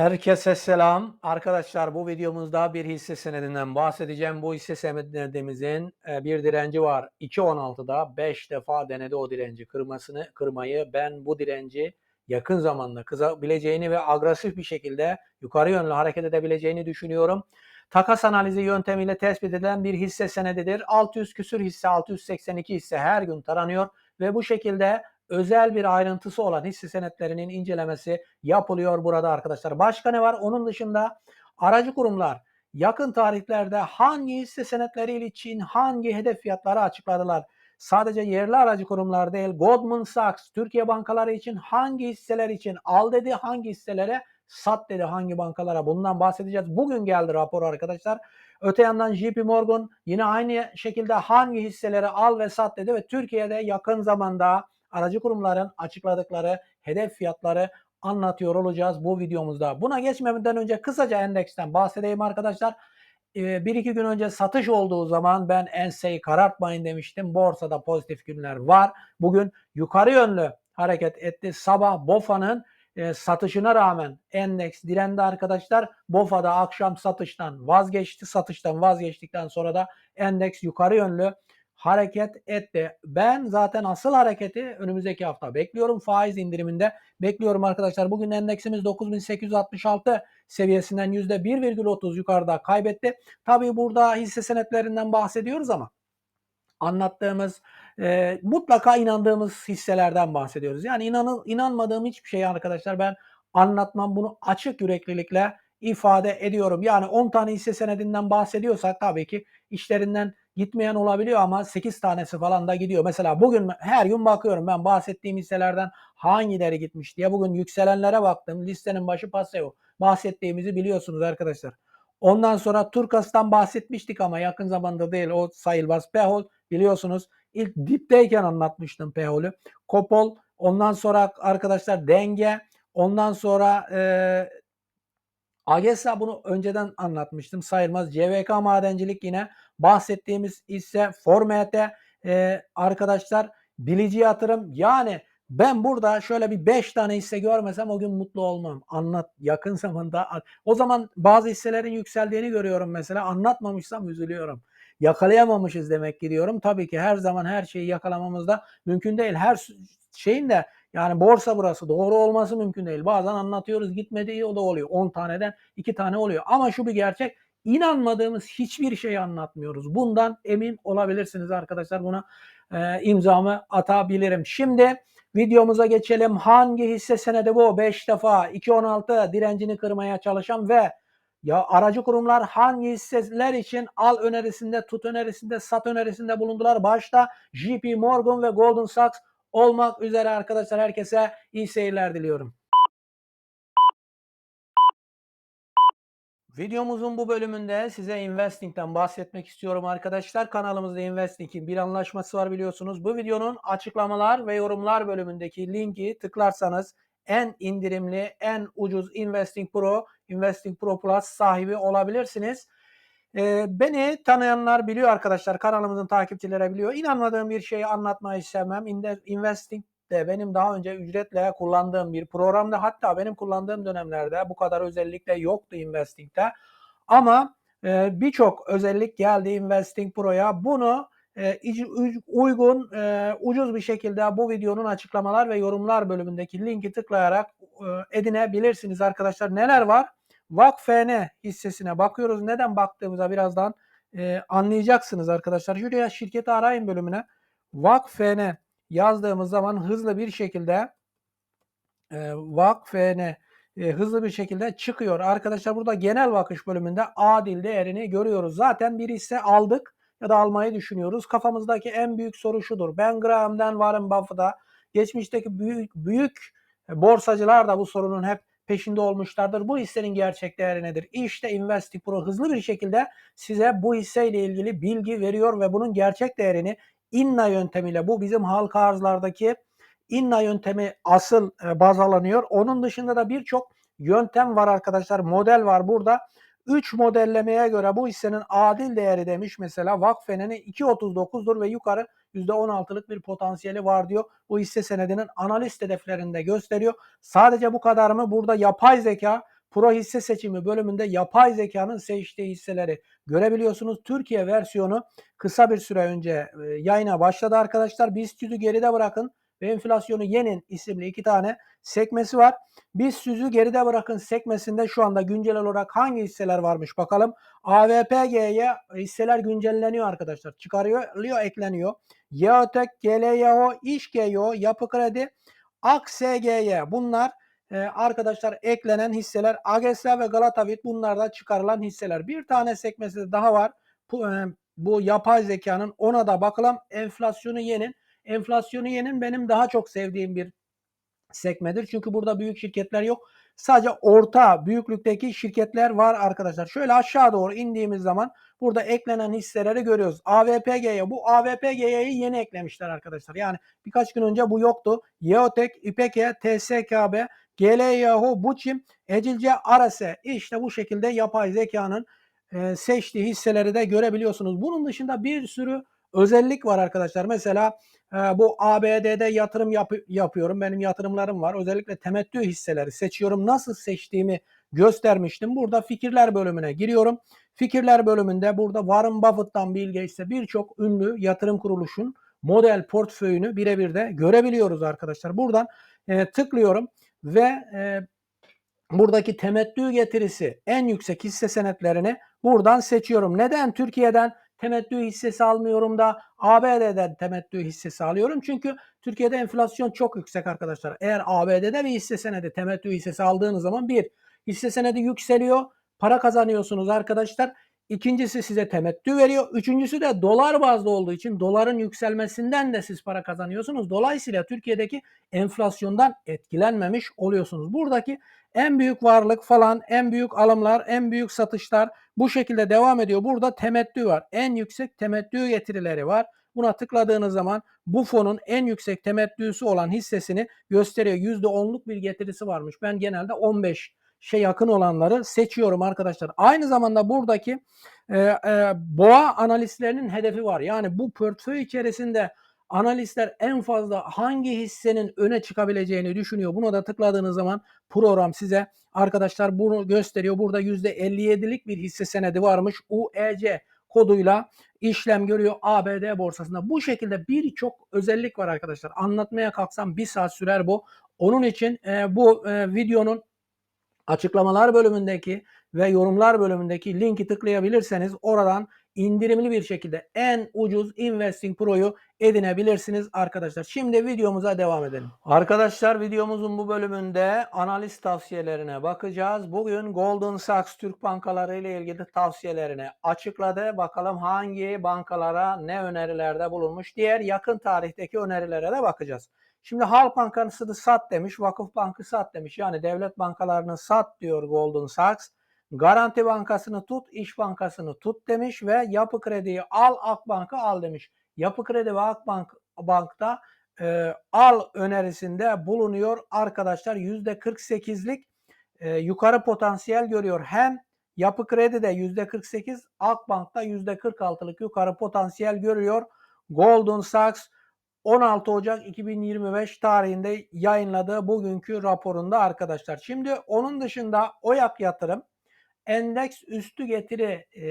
Herkese selam. Arkadaşlar bu videomuzda bir hisse senedinden bahsedeceğim. Bu hisse senedimizin e, bir direnci var. 2.16'da 5 defa denedi o direnci kırmasını kırmayı. Ben bu direnci yakın zamanda kızabileceğini ve agresif bir şekilde yukarı yönlü hareket edebileceğini düşünüyorum. Takas analizi yöntemiyle tespit edilen bir hisse senedidir. 600 küsür hisse, 682 hisse her gün taranıyor ve bu şekilde özel bir ayrıntısı olan hisse senetlerinin incelemesi yapılıyor burada arkadaşlar. Başka ne var? Onun dışında aracı kurumlar yakın tarihlerde hangi hisse senetleri için hangi hedef fiyatları açıkladılar? Sadece yerli aracı kurumlar değil, Goldman Sachs, Türkiye bankaları için hangi hisseler için al dedi, hangi hisselere sat dedi, hangi bankalara bundan bahsedeceğiz. Bugün geldi rapor arkadaşlar. Öte yandan JP Morgan yine aynı şekilde hangi hisseleri al ve sat dedi ve Türkiye'de yakın zamanda aracı kurumların açıkladıkları hedef fiyatları anlatıyor olacağız bu videomuzda. Buna geçmeden önce kısaca endeksten bahsedeyim arkadaşlar. Bir iki gün önce satış olduğu zaman ben enseyi karartmayın demiştim. Borsada pozitif günler var. Bugün yukarı yönlü hareket etti. Sabah BOFA'nın satışına rağmen endeks direndi arkadaşlar. BOFA'da akşam satıştan vazgeçti. Satıştan vazgeçtikten sonra da endeks yukarı yönlü hareket etti. Ben zaten asıl hareketi önümüzdeki hafta bekliyorum. Faiz indiriminde bekliyorum arkadaşlar. Bugün endeksimiz 9866 seviyesinden %1,30 yukarıda kaybetti. Tabii burada hisse senetlerinden bahsediyoruz ama anlattığımız e, mutlaka inandığımız hisselerden bahsediyoruz. Yani inanın, inanmadığım hiçbir şey arkadaşlar ben anlatmam bunu açık yüreklilikle ifade ediyorum. Yani 10 tane hisse senedinden bahsediyorsak tabii ki işlerinden gitmeyen olabiliyor ama 8 tanesi falan da gidiyor. Mesela bugün her gün bakıyorum ben bahsettiğim hisselerden hangileri gitmiş diye. Bugün yükselenlere baktım. Listenin başı Paseo. Bahsettiğimizi biliyorsunuz arkadaşlar. Ondan sonra Turkas'tan bahsetmiştik ama yakın zamanda değil o sayılmaz. Pehol biliyorsunuz ilk dipteyken anlatmıştım Pehol'ü. Kopol ondan sonra arkadaşlar denge ondan sonra e, AGESA bunu önceden anlatmıştım sayılmaz. CVK madencilik yine bahsettiğimiz ise Formete e, arkadaşlar bilici yatırım yani ben burada şöyle bir 5 tane hisse görmesem o gün mutlu olmam. Anlat yakın zamanda. O zaman bazı hisselerin yükseldiğini görüyorum mesela. Anlatmamışsam üzülüyorum. Yakalayamamışız demek ki diyorum. Tabii ki her zaman her şeyi yakalamamız da mümkün değil. Her şeyin de yani borsa burası doğru olması mümkün değil. Bazen anlatıyoruz gitmediği o da oluyor. 10 taneden 2 tane oluyor. Ama şu bir gerçek inanmadığımız hiçbir şey anlatmıyoruz. Bundan emin olabilirsiniz arkadaşlar. Buna e, imzamı atabilirim. Şimdi videomuza geçelim. Hangi hisse senedi bu? 5 defa 2.16 direncini kırmaya çalışan ve ya aracı kurumlar hangi hisseler için al önerisinde, tut önerisinde, sat önerisinde bulundular? Başta JP Morgan ve Goldman Sachs olmak üzere arkadaşlar herkese iyi seyirler diliyorum. Videomuzun bu bölümünde size Investing'den bahsetmek istiyorum arkadaşlar. Kanalımızda Investing'in bir anlaşması var biliyorsunuz. Bu videonun açıklamalar ve yorumlar bölümündeki linki tıklarsanız en indirimli, en ucuz Investing Pro, Investing Pro Plus sahibi olabilirsiniz. Ee, beni tanıyanlar biliyor arkadaşlar. Kanalımızın takipçileri biliyor. İnanmadığım bir şeyi anlatmayı sevmem. Investing de benim daha önce ücretle kullandığım bir programda hatta benim kullandığım dönemlerde bu kadar özellikle yoktu Investing'de. Ama e, birçok özellik geldi Investing Pro'ya. Bunu e, uygun, e, ucuz bir şekilde bu videonun açıklamalar ve yorumlar bölümündeki linki tıklayarak e, edinebilirsiniz arkadaşlar. Neler var? VakFN hissesine bakıyoruz. Neden baktığımıza birazdan anlayacaksınız arkadaşlar. Şuraya şirketi arayın bölümüne. VakFN yazdığımız zaman hızlı bir şekilde e, VakFN e, hızlı bir şekilde çıkıyor. Arkadaşlar burada genel bakış bölümünde adil değerini görüyoruz. Zaten bir hisse aldık ya da almayı düşünüyoruz. Kafamızdaki en büyük soru şudur. Ben Graham'den Warren Buffett'a geçmişteki büyük büyük borsacılar da bu sorunun hep peşinde olmuşlardır. Bu hissenin gerçek değeri nedir? İşte Investi Pro hızlı bir şekilde size bu hisseyle ilgili bilgi veriyor ve bunun gerçek değerini INNA yöntemiyle bu bizim halka arzlardaki INNA yöntemi asıl e, baz alınıyor. Onun dışında da birçok yöntem var arkadaşlar. Model var burada. 3 modellemeye göre bu hissenin adil değeri demiş mesela Vakfen'in 2.39'dur ve yukarı %16'lık bir potansiyeli var diyor. Bu hisse senedinin analist hedeflerinde gösteriyor. Sadece bu kadar mı? Burada yapay zeka Pro hisse seçimi bölümünde yapay zekanın seçtiği hisseleri görebiliyorsunuz. Türkiye versiyonu kısa bir süre önce e, yayına başladı arkadaşlar. BIST 100'ü geride bırakın ve enflasyonu yenin isimli iki tane sekmesi var. BIST 100'ü geride bırakın sekmesinde şu anda güncel olarak hangi hisseler varmış bakalım. AVPG'ye hisseler güncelleniyor arkadaşlar. Çıkarılıyor, ekleniyor. Yeotek, GLYO, İşGYO, Yapı Kredi, AKSGY bunlar e, arkadaşlar eklenen hisseler. AGESA ve Galatavit bunlar da çıkarılan hisseler. Bir tane sekmesi daha var. Bu, e, bu yapay zekanın ona da bakalım. Enflasyonu yenin. Enflasyonu yenin benim daha çok sevdiğim bir sekmedir. Çünkü burada büyük şirketler yok. Sadece orta büyüklükteki şirketler var arkadaşlar. Şöyle aşağı doğru indiğimiz zaman burada eklenen hisseleri görüyoruz. AVPG'ye bu AVPG'yi yeni eklemişler arkadaşlar. Yani birkaç gün önce bu yoktu. Yeotek, İpeke, TSKB, GLYAHO, Buçim, Ecilce, Arase işte bu şekilde yapay zekanın e, seçtiği hisseleri de görebiliyorsunuz. Bunun dışında bir sürü özellik var arkadaşlar. Mesela e, bu ABD'de yatırım yap- yapıyorum. Benim yatırımlarım var. Özellikle temettü hisseleri seçiyorum. Nasıl seçtiğimi göstermiştim. Burada fikirler bölümüne giriyorum. Fikirler bölümünde burada Warren Buffett'tan Bill Gates'e birçok ünlü yatırım kuruluşun model portföyünü birebir de görebiliyoruz arkadaşlar. Buradan e, tıklıyorum ve e, buradaki temettü getirisi en yüksek hisse senetlerini buradan seçiyorum. Neden Türkiye'den temettü hissesi almıyorum da ABD'den temettü hissesi alıyorum? Çünkü Türkiye'de enflasyon çok yüksek arkadaşlar. Eğer ABD'de bir hisse senedi temettü hissesi aldığınız zaman bir hisse senedi yükseliyor, para kazanıyorsunuz arkadaşlar. İkincisi size temettü veriyor. Üçüncüsü de dolar bazlı olduğu için doların yükselmesinden de siz para kazanıyorsunuz. Dolayısıyla Türkiye'deki enflasyondan etkilenmemiş oluyorsunuz. Buradaki en büyük varlık falan, en büyük alımlar, en büyük satışlar bu şekilde devam ediyor. Burada temettü var. En yüksek temettü getirileri var. Buna tıkladığınız zaman bu fonun en yüksek temettüsü olan hissesini gösteriyor. %10'luk bir getirisi varmış. Ben genelde 15 şey yakın olanları seçiyorum arkadaşlar. Aynı zamanda buradaki e, e, boğa analistlerinin hedefi var. Yani bu portföy içerisinde analistler en fazla hangi hissenin öne çıkabileceğini düşünüyor. Buna da tıkladığınız zaman program size arkadaşlar bunu gösteriyor. Burada %57'lik bir hisse senedi varmış. UEC koduyla işlem görüyor ABD borsasında. Bu şekilde birçok özellik var arkadaşlar. Anlatmaya kalksam bir saat sürer bu. Onun için e, bu e, videonun açıklamalar bölümündeki ve yorumlar bölümündeki linki tıklayabilirseniz oradan indirimli bir şekilde en ucuz Investing Pro'yu edinebilirsiniz arkadaşlar. Şimdi videomuza devam edelim. Arkadaşlar videomuzun bu bölümünde analiz tavsiyelerine bakacağız. Bugün Golden Sachs Türk bankaları ile ilgili tavsiyelerini açıkladı. Bakalım hangi bankalara ne önerilerde bulunmuş. Diğer yakın tarihteki önerilere de bakacağız. Şimdi Halk Bankası sat demiş, Vakıf Bankı sat demiş. Yani devlet bankalarını sat diyor Golden Sachs. Garanti Bankası'nı tut, İş Bankası'nı tut demiş ve Yapı Kredi'yi al, Akbank'ı al demiş. Yapı Kredi ve Akbank Bank'ta e, al önerisinde bulunuyor arkadaşlar. %48'lik e, yukarı potansiyel görüyor. Hem Yapı Kredi'de %48, Akbank'ta %46'lık yukarı potansiyel görüyor. Golden Sachs 16 Ocak 2025 tarihinde yayınladığı bugünkü raporunda arkadaşlar. Şimdi onun dışında OYAK yatırım endeks üstü getiri e,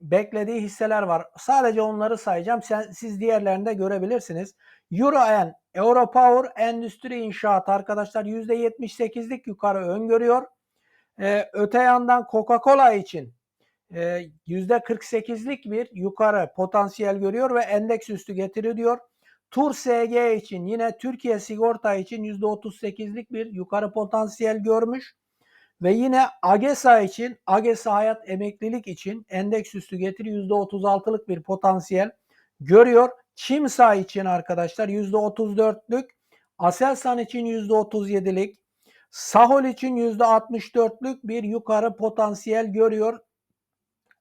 beklediği hisseler var. Sadece onları sayacağım. Sen, siz diğerlerini de görebilirsiniz. Euroen, Europower Endüstri İnşaat arkadaşlar %78'lik yukarı öngörüyor. E, öte yandan Coca-Cola için e, %48'lik bir yukarı potansiyel görüyor ve endeks üstü getiri diyor. Tur SG için yine Türkiye sigorta için %38'lik bir yukarı potansiyel görmüş. Ve yine AGESA için, AGESA hayat emeklilik için endeks üstü getiri %36'lık bir potansiyel görüyor. Çimsa için arkadaşlar %34'lük, Aselsan için %37'lik, Sahol için %64'lük bir yukarı potansiyel görüyor.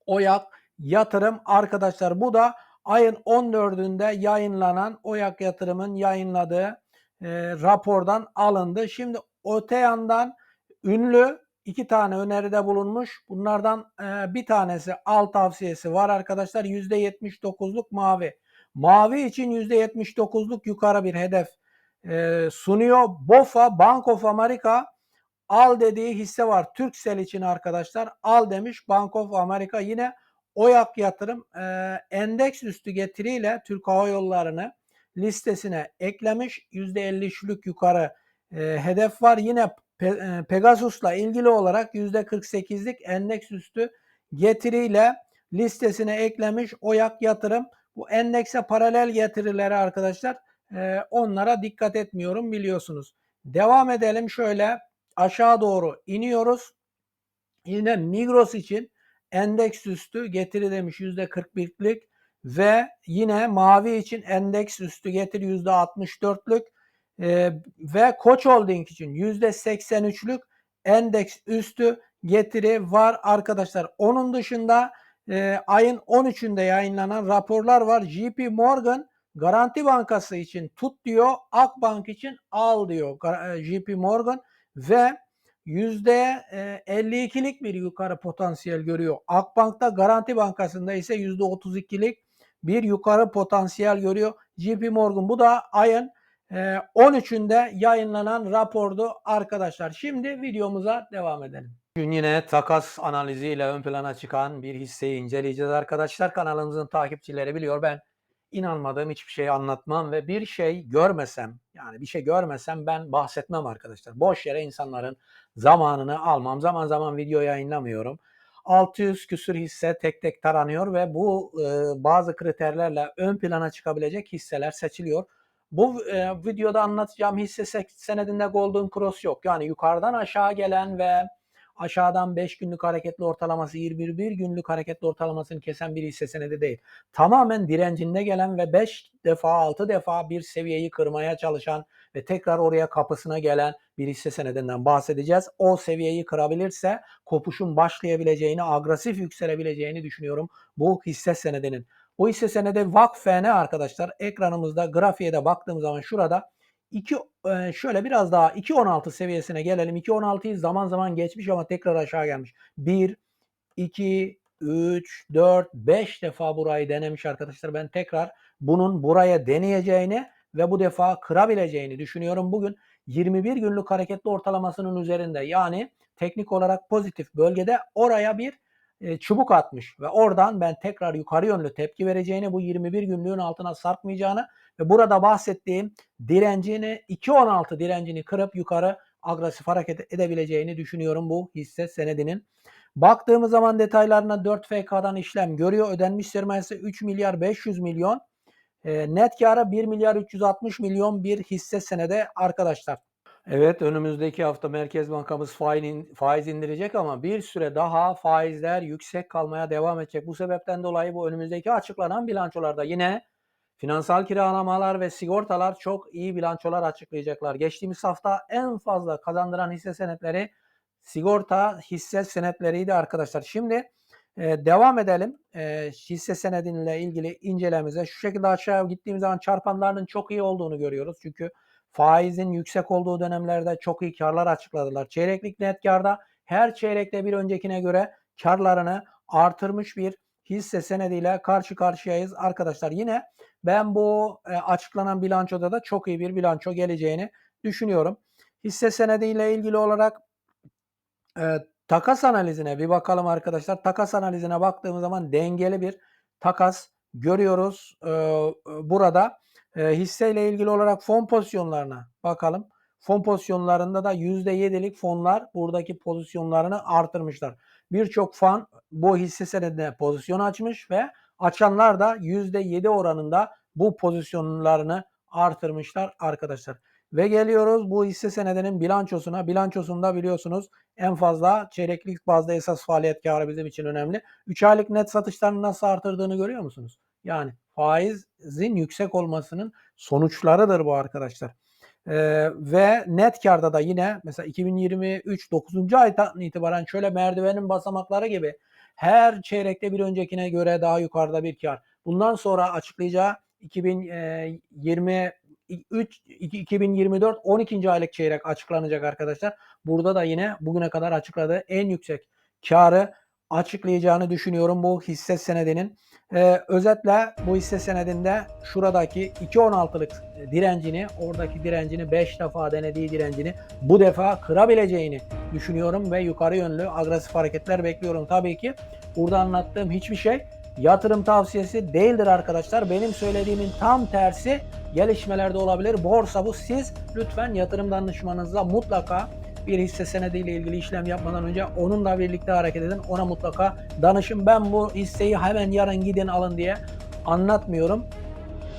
Oyak yatırım arkadaşlar. Bu da ayın 14'ünde yayınlanan Oyak Yatırım'ın yayınladığı e, rapordan alındı. Şimdi öte yandan ünlü iki tane öneride bulunmuş. Bunlardan e, bir tanesi al tavsiyesi var arkadaşlar. %79'luk mavi. Mavi için %79'luk yukarı bir hedef e, sunuyor. BOFA, Bank of America al dediği hisse var. Turkcell için arkadaşlar al demiş. Bank of America yine OYAK yatırım e, endeks üstü getiriyle Türk Hava Yolları'nı listesine eklemiş. %53'lük yukarı e, hedef var. Yine Pe- e, Pegasus'la ilgili olarak %48'lik endeks üstü getiriyle listesine eklemiş OYAK yatırım. Bu endekse paralel getirileri arkadaşlar e, onlara dikkat etmiyorum biliyorsunuz. Devam edelim şöyle aşağı doğru iniyoruz. Yine Migros için endeks üstü getiri demiş %41'lik ve yine mavi için endeks üstü getiri %64'lük e, ve Koç Holding için %83'lük endeks üstü getiri var arkadaşlar. Onun dışında e, ayın 13'ünde yayınlanan raporlar var. JP Morgan Garanti Bankası için tut diyor, Akbank için al diyor e, JP Morgan ve %52'lik bir yukarı potansiyel görüyor. Akbank'ta Garanti Bankası'nda ise %32'lik bir yukarı potansiyel görüyor. JP Morgan bu da ayın e, 13'ünde yayınlanan rapordu arkadaşlar. Şimdi videomuza devam edelim. Bugün yine takas analiziyle ön plana çıkan bir hisseyi inceleyeceğiz arkadaşlar. Kanalımızın takipçileri biliyor ben inanmadığım hiçbir şeyi anlatmam ve bir şey görmesem yani bir şey görmesem ben bahsetmem arkadaşlar. Boş yere insanların zamanını almam. Zaman zaman video yayınlamıyorum. 600 küsür hisse tek tek taranıyor ve bu e, bazı kriterlerle ön plana çıkabilecek hisseler seçiliyor. Bu e, videoda anlatacağım hisse se- senedinde Golden Cross yok. Yani yukarıdan aşağı gelen ve aşağıdan 5 günlük hareketli ortalaması 21 günlük hareketli ortalamasını kesen bir hisse senedi değil. Tamamen direncinde gelen ve 5 defa 6 defa bir seviyeyi kırmaya çalışan ve tekrar oraya kapısına gelen bir hisse senedinden bahsedeceğiz. O seviyeyi kırabilirse kopuşun başlayabileceğini, agresif yükselebileceğini düşünüyorum bu hisse senedinin. Bu hisse senedi VAKFN arkadaşlar ekranımızda grafiğe de baktığımız zaman şurada 2 e, şöyle biraz daha 2.16 seviyesine gelelim. 2.16'yı zaman zaman geçmiş ama tekrar aşağı gelmiş. 1 2 3 4 5 defa burayı denemiş arkadaşlar. Ben tekrar bunun buraya deneyeceğini ve bu defa kırabileceğini düşünüyorum. Bugün 21 günlük hareketli ortalamasının üzerinde yani teknik olarak pozitif bölgede oraya bir e, çubuk atmış ve oradan ben tekrar yukarı yönlü tepki vereceğini, bu 21 günlüğün altına sarkmayacağını ve burada bahsettiğim direncini 2.16 direncini kırıp yukarı agresif hareket edebileceğini düşünüyorum bu hisse senedinin. Baktığımız zaman detaylarına 4FK'dan işlem görüyor. Ödenmiş sermayesi 3 milyar 500 milyon. E, net kâra 1 milyar 360 milyon bir hisse senede arkadaşlar. Evet önümüzdeki hafta Merkez Bankamız faiz indirecek ama bir süre daha faizler yüksek kalmaya devam edecek. Bu sebepten dolayı bu önümüzdeki açıklanan bilançolarda yine finansal kiralamalar ve sigortalar çok iyi bilançolar açıklayacaklar. Geçtiğimiz hafta en fazla kazandıran hisse senetleri sigorta hisse senetleriydi arkadaşlar. Şimdi e, devam edelim. E, hisse senedinle ilgili incelememize. Şu şekilde aşağı gittiğimiz zaman çarpanlarının çok iyi olduğunu görüyoruz. Çünkü faizin yüksek olduğu dönemlerde çok iyi karlar açıkladılar. Çeyreklik net karda her çeyrekte bir öncekine göre karlarını artırmış bir hisse senediyle karşı karşıyayız arkadaşlar. Yine ben bu e, açıklanan bilançoda da çok iyi bir bilanço geleceğini düşünüyorum. Hisse senediyle ilgili olarak e, takas analizine bir bakalım arkadaşlar. Takas analizine baktığımız zaman dengeli bir takas görüyoruz e, burada. E, hisseyle ilgili olarak fon pozisyonlarına bakalım. Fon pozisyonlarında da %7'lik fonlar buradaki pozisyonlarını artırmışlar. Birçok fon bu hisse senedine pozisyon açmış ve açanlar da %7 oranında bu pozisyonlarını artırmışlar arkadaşlar. Ve geliyoruz bu hisse senedinin bilançosuna. Bilançosunda biliyorsunuz en fazla çeyreklik bazda esas faaliyet karı bizim için önemli. 3 aylık net satışlarını nasıl artırdığını görüyor musunuz? Yani faizin yüksek olmasının sonuçlarıdır bu arkadaşlar. Ee, ve net karda da yine mesela 2023 9. aydan itibaren şöyle merdivenin basamakları gibi her çeyrekte bir öncekine göre daha yukarıda bir kar. Bundan sonra açıklayacağı 2020 3 2024 12. aylık çeyrek açıklanacak arkadaşlar. Burada da yine bugüne kadar açıkladığı en yüksek karı açıklayacağını düşünüyorum bu hisse senedinin. Ee, özetle bu hisse senedinde şuradaki 2.16'lık direncini, oradaki direncini 5 defa denediği direncini bu defa kırabileceğini düşünüyorum ve yukarı yönlü agresif hareketler bekliyorum. Tabii ki burada anlattığım hiçbir şey yatırım tavsiyesi değildir arkadaşlar. Benim söylediğimin tam tersi gelişmelerde olabilir. Borsa bu. Siz lütfen yatırım danışmanınızla mutlaka bir hisse senediyle ilgili işlem yapmadan önce onunla birlikte hareket edin. Ona mutlaka danışın. Ben bu hisseyi hemen yarın gidin alın diye anlatmıyorum.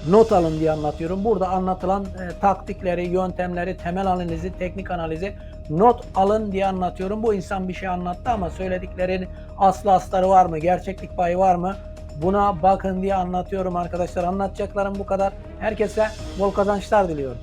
Not alın diye anlatıyorum. Burada anlatılan e, taktikleri, yöntemleri, temel analizi, teknik analizi not alın diye anlatıyorum. Bu insan bir şey anlattı ama söylediklerin aslı astarı var mı? Gerçeklik payı var mı? Buna bakın diye anlatıyorum arkadaşlar. Anlatacaklarım bu kadar. Herkese bol kazançlar diliyorum.